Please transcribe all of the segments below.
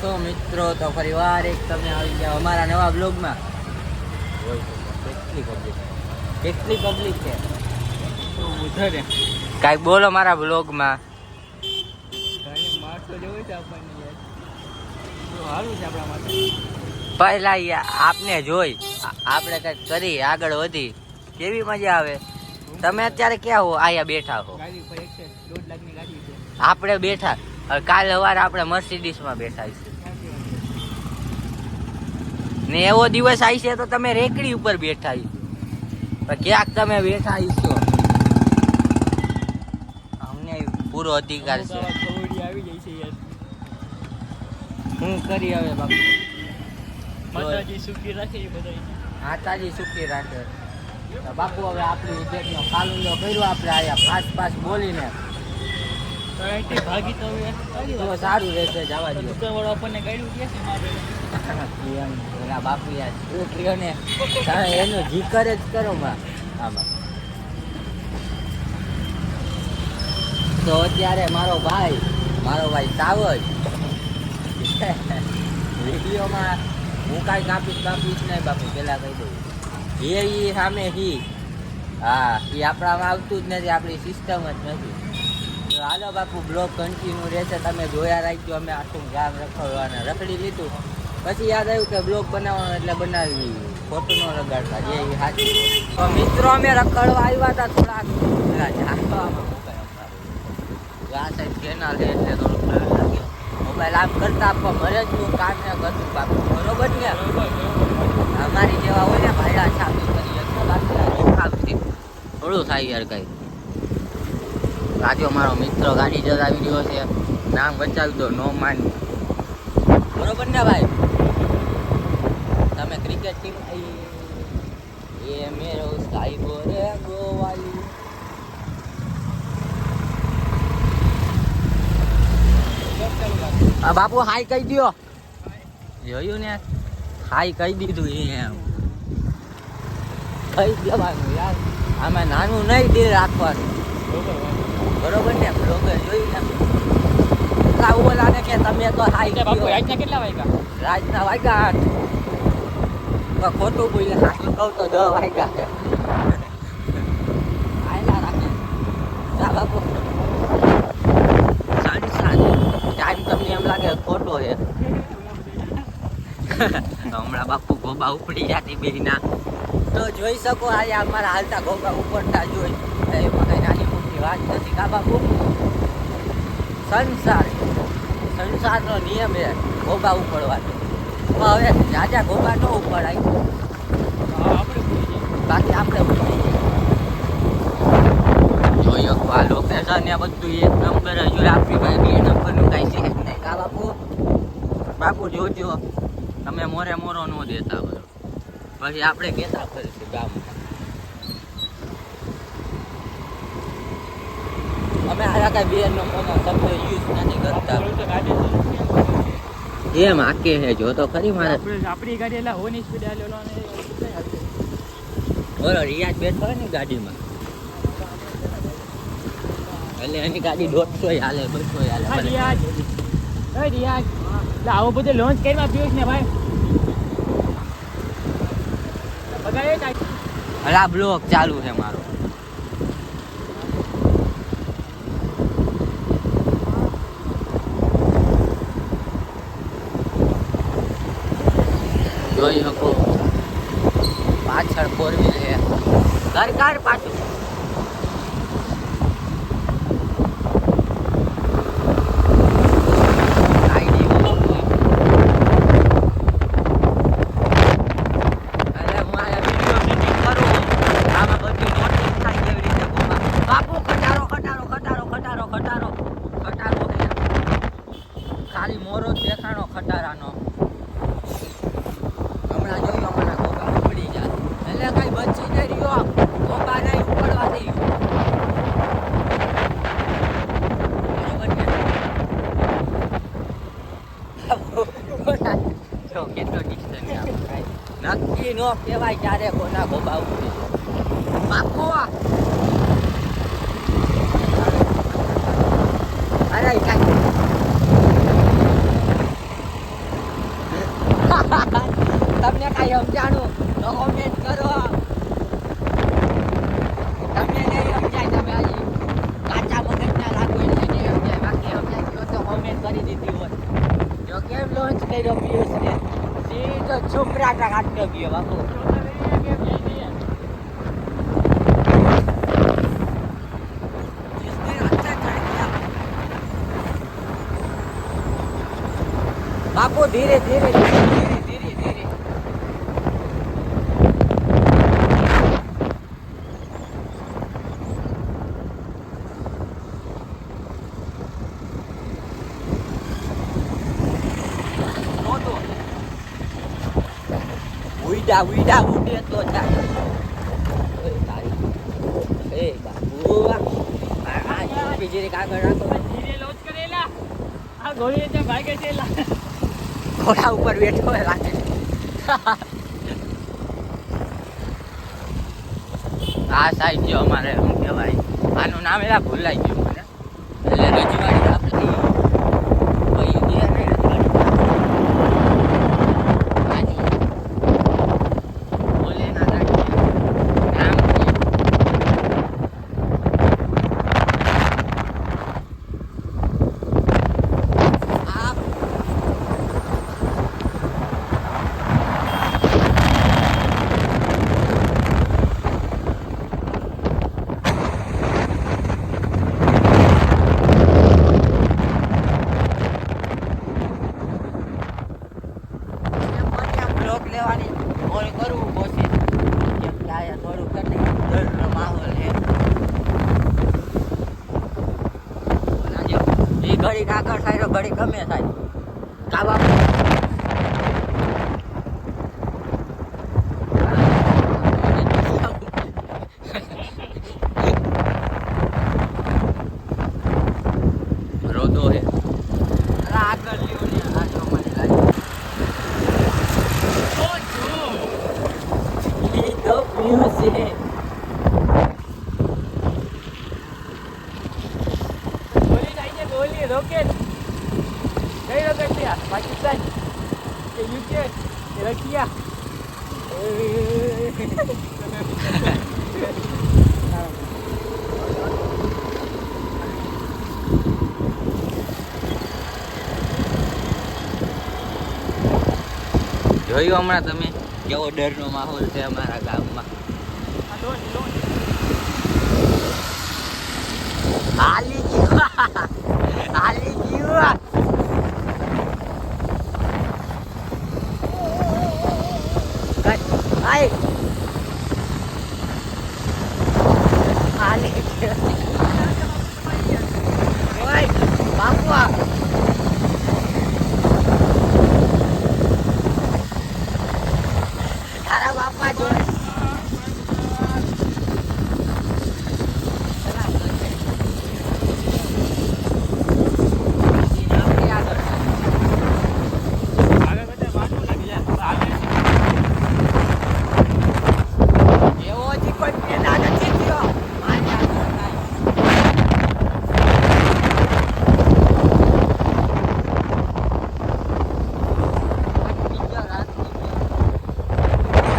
છો મિત્રો? તો ફરી વાર એક તમે આવી ગયા અમારા નવા બ્લોગમાં કેટલી પબ્લિક કેટલી પબ્લિક છે? વધારે બોલો મારા બ્લોગમાં કાંઈ પહેલા આપને જોઈ. આપણે કંઈક કરી આગળ વધી. કેવી મજા આવે? તમે અત્યારે ક્યાં હો? આયા બેઠા હો. આપણે બેઠા. કાલે સવારે આપણે મર્સિડીસમાં બેઠા છીએ. ને એવો દિવસ આવી છે તો તમે રેકડી ઉપર બેઠા છો ક્યાંક તમે બેઠા છો અમને પૂરો અધિકાર છે. હું કરી હવે બાપુ? માતાજી સુખી રાખે માતાજી સુખી રાખે. તો બાપુ હવે આપણી ઇજ્જતનો કાલુંડો કર્યો આપણે આયા પાંચ પાંચ બોલીને. ભાગી તો હવે સારી રહેશે જવા. દો દુકાનવાળો આપણને ગાડ્યું કે છે એના બાપુ યાર છોકરીઓને એનો જીકર જ કરો માં. આમાં તો અત્યારે મારો ભાઈ મારો ભાઈ સાવજ. વિડીયોમાં હું કાંઈ કાપીશ કાપીશ નહીં બાપુ પેલા કહી દઉં. એ ઈ સામે હી હા એ આપણામાં આવતું જ નથી આપણી સિસ્ટમ જ નથી. તો હાલો બાપુ બ્લોક કન્ટિન્યુ રહેશે. તમે જોયા રાખજો, અમે આખું ગામ રખડવાના. રખડી લીધું. પછી યાદ આવ્યું કે બ્લોક બનાવવાનો એટલે બનાવી. ખોટું ન રગાડતા જે સાચી તો મિત્રો, અમે રખડવા આવ્યા હતા મોબાઈલ અમારું. આ સાઈડ કેનાલ છે એટલે થોડું લાગ્યો મોબાઈલ આમ કરતા પણ મરજનું કામ ને કરતું બાપુ. બરોબર ને અમારી જેવા હોય ને ભાઈ આ ચાલુ કરી થોડું થાય યાર કઈ. આજે મારો મિત્ર ગાડી ચલાવી રહ્યો છે. નામ બચાવી દો નો માન બરોબર ને ભાઈ? તમે ક્રિકેટ ટીમ એ મેરો સ્કાઈ બોરે ગોવાલી. આ બાપુ હાઈ કહી દ્યો. જોયું ને? હાઈ કહી દીધું એમ. કહી દેવાનું યાર. આમાં નાનું નહીં દિલ રાખવાનું. બરોબર ને બ્લોગર જોયું ને પેલા ઓલા ને કે તમે તો હાઈ બાપુ આજના કેટલા વાગ્યા? રાજના વાગ્યા આઠ. ખોટું બોલે સાચું કહું તો દસ વાગ્યા. આયલા રાખે. ના બાપુ. સાડી સાંજ ટાઈમ તમને એમ લાગે ખોટો છે. હમણાં બાપુ ગોબા ઉપડી જાતી બેના તો જોઈ શકો આજે અમારા હાલતા ગોબા ઉપડતા જોઈ એમાં કઈ વાત નથી કા બાપુ, સંસાર. સંસારનો નિયમ એ ગોબા ઉપડવાનો. પણ હવે જાજા ગોબા ન ઉપડાય. બાકી આપણે ઉડી જઈએ જોઈ આ ને બધું એક નંબર જ આપણી બે નંબરનું કાંઈ છે નહીં. કા બાપુ? બાપુ જોજો. તમે મોરે મોરો ન દેતા હોય. પછી આપણે કહેતા ફરીશું ગામમાં. અમે આયા કાંઈ બે નંબરના શબ્દ યુઝ નથી કરતા. એમ આકે હે જો તો ખરી મારે. આપણી ગાડી એટલે હોની સ્પીડ આલેલો ને કેટલાય હાલશે. બોલો રિયાજ બેઠો ને ગાડીમાં. એટલે એની ગાડી દોઢસો હાલે બસો હાલે. રિયાજ હા રિયાજ એટલે આવું બધું લોન્ચ કરીને પિયુષ ને ભાઈ. બગાડે હલા બ્લોક ચાલુ છે મારો. જોઈ શકો. પાછળ ફોર વ્હીલ છે. ઘર ખટારો પાછું ખાલી મોરો દેખાણો હું આ video editing કરું. આમાં બધી notice થાય કેવી રીતે બોલવા. બાપુ ખટારો ખટારો ખટારો ખટારો ખટારો ખટારો છે. ખાલી મોરો જ દેખાણો ખટારાનો હમણાં જોયું અમારા ગોગા ઉપડી જાય એટલે કઈ બચી નહીં રહ્યો ગોગા નહીં ઉપડવા દઈ બરોબર ને જો કેટલો distance છે આપણે. નક્કી નો કહેવાય ક્યારે કોના ગોબા ઉપડી જાય પાકો અરે કાંઈ તમને કાંઈ સમજાણું તો કોમેન્ટ કરો તમને નહીં સમજાય તમે હજી કાચા મગજના લાગો એટલે નહીં સમજાય બાકી સમજાય ગયો તો કોમેન્ટ કરી દીધી હોય જો કેમ લોન્ચ કર્યો પિયુષને સીધો છોકરા કાઢતો ગયો બાપુ. બાપુ ધીરે ધીરે ધીરે નહોતો. ઉઈડા ઉઈડા ઉડે તો તારી. એ બાપુ આ જીપી જીરીક આગળ રાખો ધીરે લોચ કરેલા આ ઘોડી ત્યાં ભાગે છે લા ઘોડા ઉપર બેઠો હા આ સાઈડ જો અમારે શું કહેવાય આનું નામ એલા ભૂલાઈ ગયું મને એટલે રજવાડી આપણે કઈ દે ને રજવાડી આ જો. બોલે ના નાખીએ. નામ છે. આ બ્લોક લેવાની ઓલ કરવું કોશિશ કેમ કે આયા થોડું કરી ડરનો માહોલ છે ઓલા જો, ઈ કાકર થાય તો ઘડી ગમે થાય. કાવા રોદો હે અલા આગળ લ્યો ને આ જો મને લાગે ઈ તો પીયું છે ગોળી થાય છે ગોળી રોકેટ કઈ રોકેટ છે આ? પાકિસ્તાન કે યુકે કે રશિયા જોયું હમણાં તમે? કેવો ડરનો માહોલ છે અમારા ગામમાં. હાલી ગયો. હાલી ગયો. આય. હાલી ગયો ઓય, બાપુ આ. તારા બાપા જોડે આગળ બધા માનવું લાગી જાય આગળ એવો હજી કોઈ પેદા નથી થયો માન્યા તો કાંઈ. અટકી ગયો, રાતની ગયો.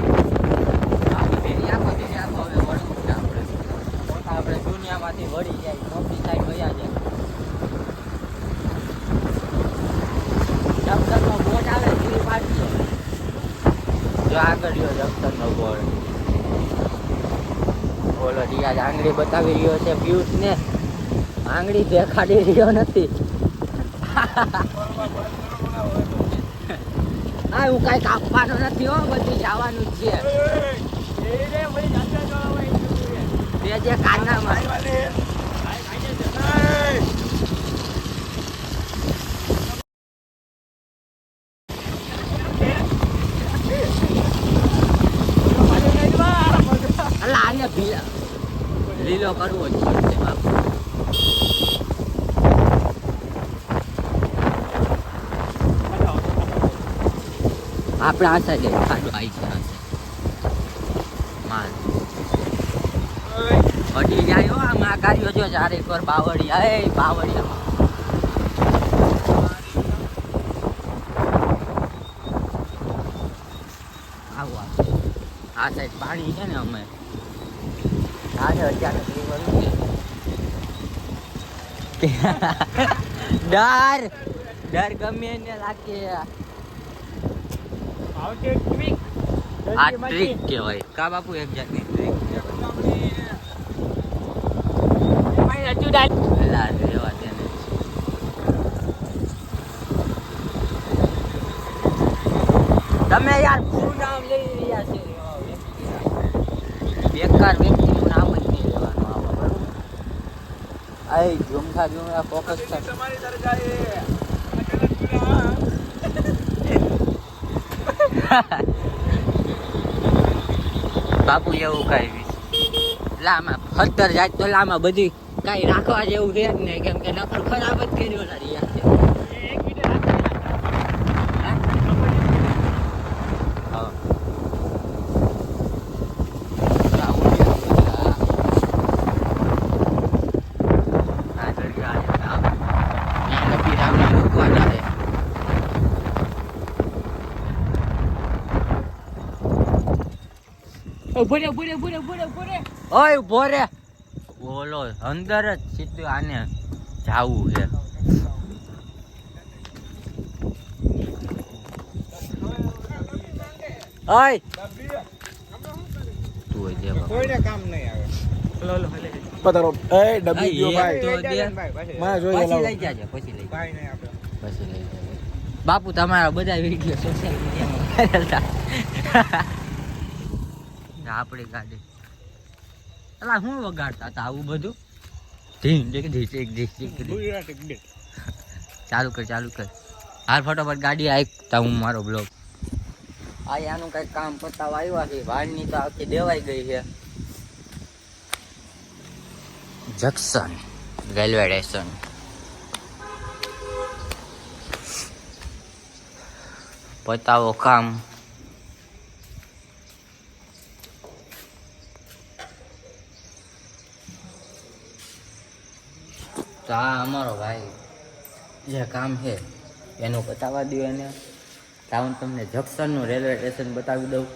આખો ફેરી, આખો ફેરી, આખો હવે વળવું છે આપણે. આપણે દુનિયામાંથી વળી જાય નોકરી થાય વયા જાય દફતરનો બોર્ડ આવે પૂરી પાડીએ જો આગળ રહ્યો દફતરનો બોર્ડ ઓલો રિયાજ આંગળી બતાવી રહ્યો છે પિયુષ ને આંગળી દેખાડી રહ્યો નથી. હા હું કાંઈ કાપવાનો નથી હો, બધું જવાનું જ છે. બે જે કાના અલા આને ભીલા લીલો કરવો આપણે આ સાઈડ ખાડો આવી આ માલ. અડી જાય હો, આમ આ ગાડીઓ જો ચારે કોર બાવળિયા. એ બાવળિયા. આ સાઈડ પાણી છે ને અમે. છે ડર. ડર ગમે એને લાગે. આ ટ્રીક કહેવાય. કા બાપુ એક જાતની ટ્રીક કહેવાય. તમે યાર પૂરું નામ લઈ રહ્યા છે. બેકાર વ્યક્તિનું નામ જ નહીં લેવાનું આમાં બરોબર આ ઝુમખા ઝુમખા ફોકસ થાય તમારી દરગાહે બાપુ એવું કઈ લામા ફતર જાય તો લામા બધી. કઈ રાખવા જેવું છે જ નહીં, કેમ કે નકર ખરાબ જ કર્યો ના રહ્યા છે એક મિનિટ હા? હા. આવું છે બધું. હા. આગળ જાય છે. આમ. ત્યાં લગી રામને મૂકવા જાય. ઊભો રે ઊભો રે ઊભો રે ઊભો રે ઊભો રે. ઓય ઊભો રે. બોલો અંદર જ સીધું આને જાવું છે. ઓય. તું જે કોઈને કામ નહીં આવે. લો લો હલે. પતારો એ ડબ્બી ગયો ભાઈ. તો દે. માં જોઈએ પછી લઈ જાજે પછી લઈ ભાઈ નહીં આપણે પછી લઈ જાજે. બાપુ તમારા બધા વીડિયો સોશિયલ મીડિયામાં આપણી ગાડી. એટલે હું વગાડતા હતા આવું બધું. ગુજરાત એક બે? ચાલુ કર ચાલુ કર. હાલ ફટોફટ ગાડી આઈકતા હું મારો બ્લોગ. આ આનું કંઈક કામ પતાવા આવ્યા છે. વાળની તો આખી દેવાઈ ગઈ છે. Junction railway station. પતાવો કામ. તો આ અમારો ભાઈ જે કામ છે, એનું બતાવવા દો એને. હું તમને જંક્શનનું રેલવે સ્ટેશન બતાવી દઉં.